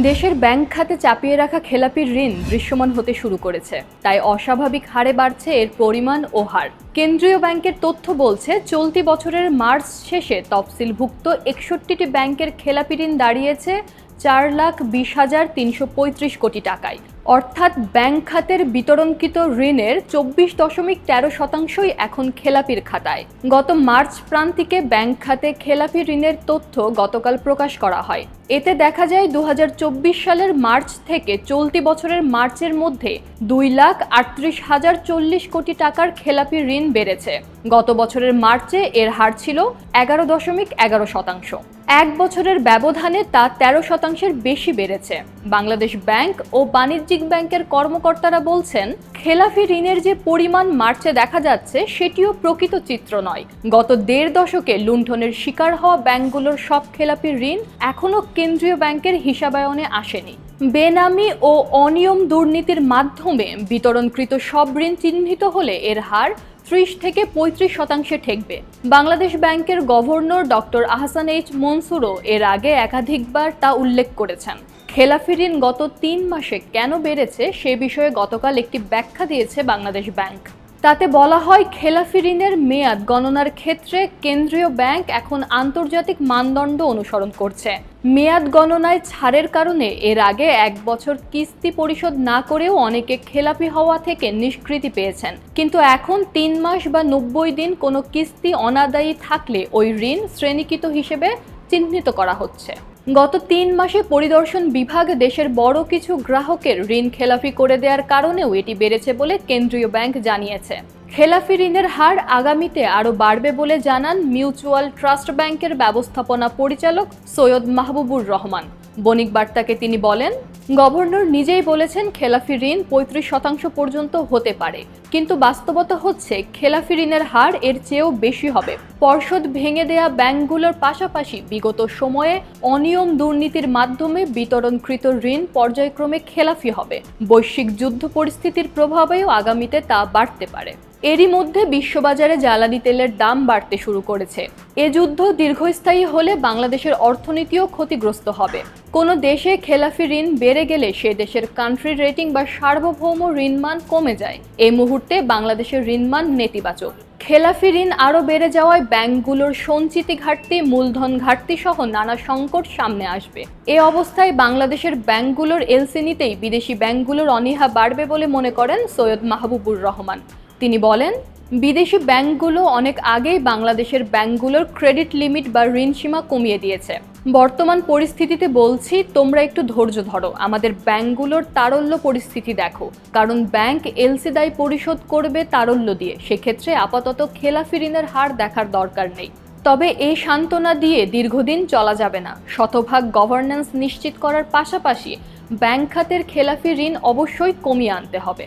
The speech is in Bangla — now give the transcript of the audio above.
দেশের ব্যাংক খাতে চাপিয়ে রাখা খেলাপির ঋণ দৃশ্যমান হতে শুরু করেছে। তাই অস্বাভাবিক হারে বাড়ছে এর পরিমাণ ও হার। কেন্দ্রীয় ব্যাংকের তথ্য বলছে, চলতি বছরের মার্চ শেষে তফসিলভুক্ত একষট্টিটি ব্যাংকের খেলাপি ঋণ দাঁড়িয়েছে চার লাখ বিশ হাজার তিনশো পঁয়ত্রিশ কোটি টাকায়। অর্থাৎ ব্যাংক খাতের বিতরণকৃত ঋণের চব্বিশ দশমিক তেরো শতাংশই এখন খেলাপির খাতায়। গত মার্চ প্রান্তিকে ব্যাংক খাতে খেলাপি ঋণের তথ্য গতকাল প্রকাশ করা হয়। এতে দেখা যায় দু হাজার চব্বিশ সালের মার্চ থেকে চলতি বছরের মার্চের মধ্যে দুই লাখ আটত্রিশ হাজার চল্লিশ কোটি টাকার খেলাপি ঋণ বেড়েছে। গত বছরের মার্চে এর হার ছিল এগারো দশমিক এগারো শতাংশ। এক বছরের ব্যবধানে তা তেরো শতাংশের বেশি বেড়েছে। বাংলাদেশ ব্যাংক ও বাণিজ্যিক ব্যাংকের কর্মকর্তারা বলছেন, খেলাফি ঋণের যে পরিমাণ মার্চে দেখা যাচ্ছে, সেটিও প্রকৃত চিত্র নয়। গত দেড় দশকে লুণ্ঠনের শিকার হওয়া ব্যাংকগুলোর সব খেলাপি ঋণ এখনও কেন্দ্রীয় ব্যাংকের হিসাবায়নে আসেনি। বেনামি ও অনিয়ম দুর্নীতির মাধ্যমে বিতরণকৃত সব ঋণ চিহ্নিত হলে এর হার ত্রিশ থেকে পঁয়ত্রিশ শতাংশে ঠেকবে। বাংলাদেশ ব্যাংকের গভর্নর ডক্টর আহসান এইচ মনসুরও এর আগে একাধিকবার তা উল্লেখ করেছেন। খেলাফি ঋণ গত তিন মাসে কেন বেড়েছে সে বিষয়ে গতকাল একটি ব্যাখ্যা দিয়েছে বাংলাদেশ ব্যাংক। তাতে বলা হয় খেলাফি ঋণের মেয়াদ গণনার ক্ষেত্রে কেন্দ্রীয় ব্যাংক এখন আন্তর্জাতিক মানদণ্ড অনুসরণ করছে। মেয়াদ গণনায় ছাড়ের কারণে এর আগে এক বছর কিস্তি পরিশোধ না করেও অনেকে খেলাপি হওয়া থেকে নিষ্কৃতি পেয়েছেন। কিন্তু এখন তিন মাস বা নব্বই দিন কোনো কিস্তি অনাদায়ী থাকলে ওই ঋণ শ্রেণীকৃত হিসেবে চিহ্নিত করা হচ্ছে। গত তিন মাসে পরিদর্শন বিভাগ দেশের বড় কিছু গ্রাহকের ঋণ খেলাফি করে দেওয়ার কারণেও এটি বেড়েছে বলে কেন্দ্রীয় ব্যাংক জানিয়েছে। খেলাফি ঋণের হার আগামীতে আরও বাড়বে বলে জানান মিউচুয়াল ট্রাস্ট ব্যাংকের ব্যবস্থাপনা পরিচালক সৈয়দ মাহবুবুর রহমান। বণিক বার্তাকে তিনি বলেন গভর্নর নিজেই বলেছেন খেলাফি ঋণ পঁয়ত্রিশ শতাংশ পর্যন্ত হতে পারে। কিন্তু বাস্তবতা হচ্ছে খেলাফি ঋণের হার এর চেয়েও বেশি হবে। পর্ষদ ভেঙে দেয়া ব্যাংকগুলোর পাশাপাশি বিগত সময়ে অনিয়ম দুর্নীতির মাধ্যমে বিতরণকৃত ঋণ পর্যায়ক্রমে খেলাফি হবে। বৈশ্বিক যুদ্ধ পরিস্থিতির প্রভাবেও আগামীতে তা বাড়তে পারে। এরই মধ্যে বিশ্ববাজারে জ্বালানি তেলের দাম বাড়তে শুরু করেছে। এ যুদ্ধ দীর্ঘস্থায়ী হলে বাংলাদেশের অর্থনীতিও ক্ষতিগ্রস্ত হবে। কোনো দেশে খেলাফি ঋণ বেড়ে গেলে সে দেশের কান্ট্রি রেটিং বা সার্বভৌম ঋণমান কমে যায়। এই মুহূর্তে বাংলাদেশের ঋণমান নেতিবাচক। খেলাফি ঋণ আরও বেড়ে যাওয়ায় ব্যাংকগুলোর সঞ্চিতি ঘাটতি, মূলধন ঘাটতি সহ নানা সংকট সামনে আসবে। এ অবস্থায় বাংলাদেশের ব্যাংকগুলোর এলসি নিতেই বিদেশি ব্যাংকগুলোর অনীহা বাড়বে বলে মনে করেন সৈয়দ মাহবুবুর রহমান। তিনি বলেন, বিদেশি ব্যাংকগুলো অনেক আগেই বাংলাদেশের ব্যাংকগুলোর ক্রেডিট লিমিট বা ঋণ সীমা কমিয়ে দিয়েছে। বর্তমান পরিস্থিতিতে বলছি, তোমরা একটু ধৈর্য ধরো। আমাদের ব্যাংকগুলোর তারল্য পরিস্থিতি দেখো। কারণ ব্যাংক এলসি দায় পরিশোধ করবে তারল্য দিয়ে। সেক্ষেত্রে আপাতত খেলাফি ঋণের হার দেখার দরকার নেই। তবে এই সান্ত্বনা দিয়ে দীর্ঘদিন চলা যাবে না। শতভাগ গভর্নেন্স নিশ্চিত করার পাশাপাশি ব্যাংক খাতের খেলাফি ঋণ অবশ্যই কমিয়ে আনতে হবে।